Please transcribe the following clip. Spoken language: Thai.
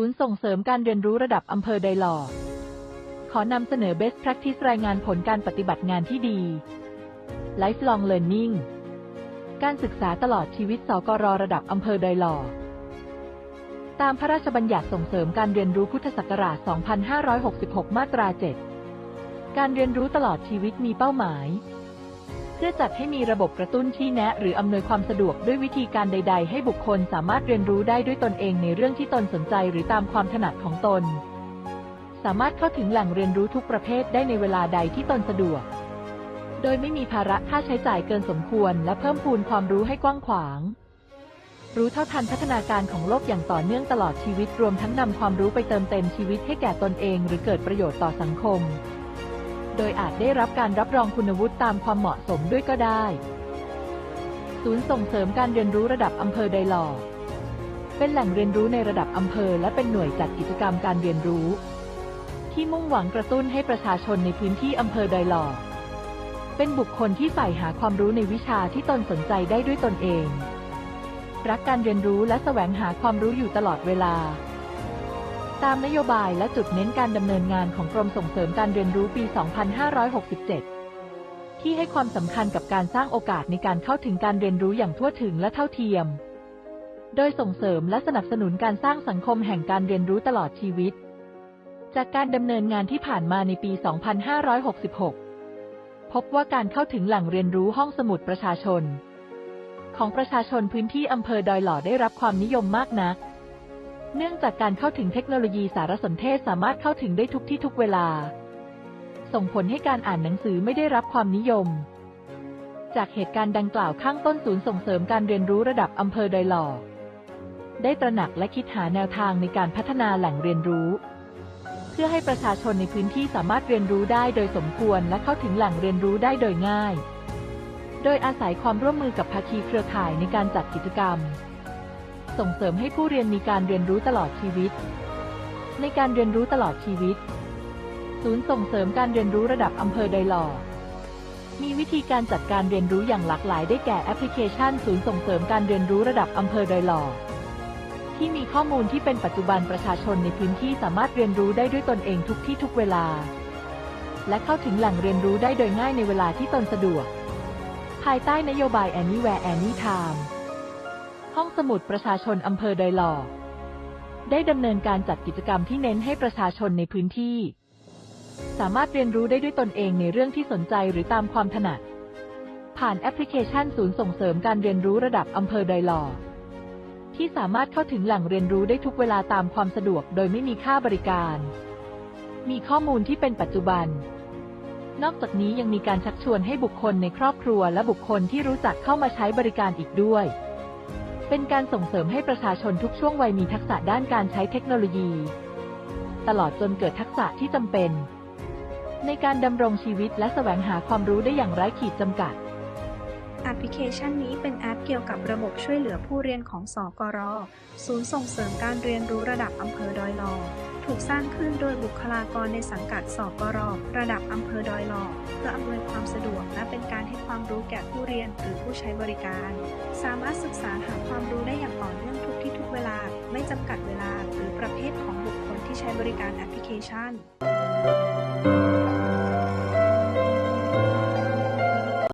ศูนย์ส่งเสริมการเรียนรู้ระดับอำเภอไดหลอขอนำเสนอ Best Practice รายงานผลการปฏิบัติงานที่ดี Lifelong Learning การศึกษาตลอดชีวิตสกรระดับอำเภอไดหลอตามพระราชบัญญัติส่งเสริมการเรียนรู้พุทธศักราช 2566 มาตรา 7 การเรียนรู้ตลอดชีวิตมีเป้าหมาย เพื่อจัดให้มีระบบกระตุ้นที่แนะ หรืออำนวยความสะดวกด้วยวิธีการใด ๆ ให้บุคคลสามารถเรียนรู้ได้ด้วยตนเองในเรื่องที่ตนสนใจหรือตามความถนัดของตน สามารถเข้าถึงแหล่งเรียนรู้ทุกประเภทได้ในเวลาใดที่ตนสะดวก โดยไม่มีภาระค่าใช้จ่ายเกินสมควร และเพิ่มพูนความรู้ให้กว้างขวาง รู้เท่าทันพัฒนาการของโลกอย่างต่อเนื่องตลอดชีวิตรวมทั้งนำความรู้ไปเติมเต็มชีวิตให้แก่ตนเอง หรือเกิดประโยชน์ต่อสังคม โดยอาจได้รับการรับรองคุณวุฒิตามความเหมาะสมด้วยก็ได้ ศูนย์ส่งเสริมการเรียนรู้ระดับอำเภอไดหลอเป็นแหล่งเรียนรู้ในระดับอำเภอ และเป็นหน่วยจัดกิจกรรมการเรียนรู้ ที่มุ่งหวังกระตุ้นให้ประชาชนในพื้นที่อำเภอไดหลอเป็นบุคคลที่ใฝ่หาความรู้ในวิชาที่ตนสนใจได้ด้วยตนเอง รักการเรียนรู้และแสวงหาความรู้อยู่ตลอดเวลา ตามนโยบายและจุดเน้นการดำเนินงานของกรมส่งเสริมการเรียนรู้ปี 2567 ที่ให้ความสำคัญกับการสร้างโอกาสในการเข้าถึงการเรียนรู้อย่างทั่วถึงและเท่าเทียม โดยส่งเสริมและสนับสนุนการสร้างสังคมแห่งการเรียนรู้ตลอดชีวิต จากการดำเนินงานที่ผ่านมาในปี 2566 พบว่าการเข้าถึงแหล่งเรียนรู้ห้องสมุดประชาชน ของประชาชนพื้นที่อำเภอดอยหล่อได้รับความนิยมมากนัก เนื่องจากการเข้าถึงเทคโนโลยีสารสนเทศสามารถเข้าถึงได้ทุกที่ทุกเวลา ส่งผลให้การอ่านหนังสือไม่ได้รับความนิยม จากเหตุการณ์ดังกล่าวข้างต้นศูนย์ส่งเสริมการเรียนรู้ระดับอำเภอดอยหล่อได้ตระหนักและคิดหาแนวทางในการพัฒนาแหล่งเรียนรู้ เพื่อให้ประชาชนในพื้นที่สามารถเรียนรู้ได้โดยสมควรและเข้าถึงแหล่งเรียนรู้ได้โดยง่าย โดยอาศัยความร่วมมือกับภาคีเครือข่ายในการจัดกิจกรรม ส่งเสริมให้ผู้เรียนมีการเรียนรู้ตลอดชีวิต ในการเรียนรู้ตลอดชีวิต ศูนย์ส่งเสริมการเรียนรู้ระดับอำเภอไดหล่อมีวิธีการจัดการเรียนรู้อย่างหลากหลายได้แก่แอปพลิเคชัน ศูนย์ส่งเสริมการเรียนรู้ระดับอำเภอไดหล่อที่มีข้อมูลที่เป็นปัจจุบันประชาชนในพื้นที่สามารถเรียนรู้ได้ด้วยตนเองทุกที่ทุกเวลา และเข้าถึงแหล่งเรียนรู้ได้โดยง่ายในเวลาที่ตนสะดวก ภายใต้นโยบาย Anywhere Anytime ห้องสมุดประชาชนอำเภอดอยหล่อได้ดำเนินการจัดกิจกรรมที่เน้นให้ประชาชนในพื้นที่ สามารถเรียนรู้ได้ด้วยตนเองในเรื่องที่สนใจหรือตามความถนัด ผ่านแอปพลิเคชันศูนย์ส่งเสริมการเรียนรู้ระดับอำเภอดอยหล่อที่สามารถเข้าถึงแหล่งเรียนรู้ได้ทุกเวลาตามความสะดวกโดยไม่มีค่าบริการ มีข้อมูลที่เป็นปัจจุบัน นอกจากนี้ยังมีการชักชวนให้บุคคลในครอบครัวและบุคคลที่รู้จักเข้ามาใช้บริการอีกด้วย เป็นการส่งเสริมให้ประชาชนทุกช่วงวัยมีทักษะด้านการใช้เทคโนโลยี ตลอดจนเกิดทักษะที่จำเป็น ในการดำรงชีวิตและแสวงหาความรู้ได้อย่างไร้ขีดจำกัดแอปพลิเคชันนี้เป็นแอปเกี่ยวกับระบบช่วยเหลือผู้เรียนของสกรศูนย์ส่งเสริมการเรียนรู้ระดับอำเภอดอยหลอง กสร้างขึ้นโดยบุคลากรในสังกัดสอบกรอระดับอำเภอดอยหลอกเพื่ออำนวยความสะดวกและเป็นการให้ความรู้แก่ผู้เรียนหรือผู้ใช้บริการ สามารถศึกษาหาความรู้ได้อย่างต่อเนื่องทุกที่ทุกเวลา ไม่จำกัดเวลาหรือประเภทของบุคคลที่ใช้บริการแอปพลิเคชัน